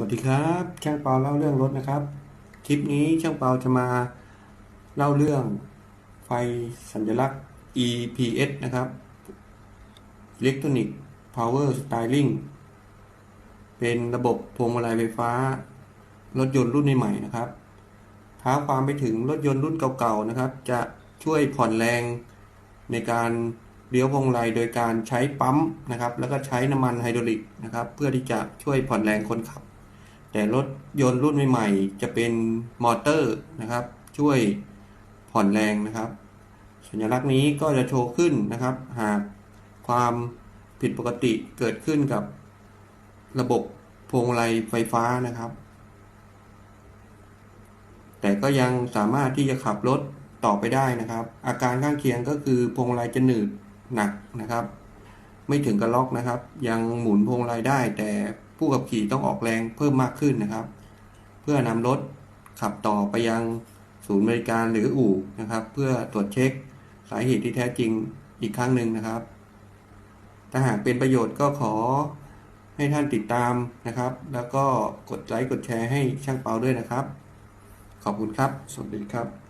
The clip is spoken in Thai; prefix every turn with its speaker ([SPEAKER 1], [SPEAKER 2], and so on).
[SPEAKER 1] วัสดีครับช่างเปาเล่าเรื่องรถนะครับ คลิปนี้ช่างเปาจะมาเล่าเรื่องไฟสัญลักษณ์ EPS นะครับ Electronic Power Styling เป็นระบบพวงมาลัยไฟฟ้า รถยนต์รุ่นใหม่นะครับท้าความไปถึงรถยนต์รุ่นเก่าๆนะครับ จะช่วยผ่อนแรงในการเลี้ยวพวงมาลัยโดยการใช้ปั๊มนะครับ แล้วก็ใช้น้ำมันไฮดรอลิกนะครับ เพื่อที่จะช่วยผ่อนแรงคนขับ แต่รถยนต์รุ่นใหม่ๆ จะเป็นมอเตอร์นะครับ ช่วยผ่อนแรงนะครับ สัญลักษณ์นี้ก็จะโชว์ขึ้นนะครับ หากความผิดปกติเกิดขึ้นกับระบบพวงมาลัยไฟฟ้านะครับ แต่ก็ยังสามารถที่จะขับรถต่อไปได้นะครับ อาการข้างเคียงก็คือพวงมาลัยจะหนืดหนักนะครับ ไม่ถึงกับล็อกนะครับ ยังหมุนพวงมาลัยได้แต่ ผู้ขับขี่ต้องออกแรงเพิ่มมากขึ้นนะครับ เพื่อนำรถขับต่อไปยังศูนย์บริการหรืออู่นะครับ เพื่อตรวจเช็คสาเหตุที่แท้จริงอีกครั้งหนึ่งนะครับ ถ้าหากเป็นประโยชน์ก็ขอให้ท่านติดตามนะครับ แล้วก็กดไลค์กดแชร์ให้ช่างเปาด้วยนะครับ ขอบคุณครับ สวัสดีครับ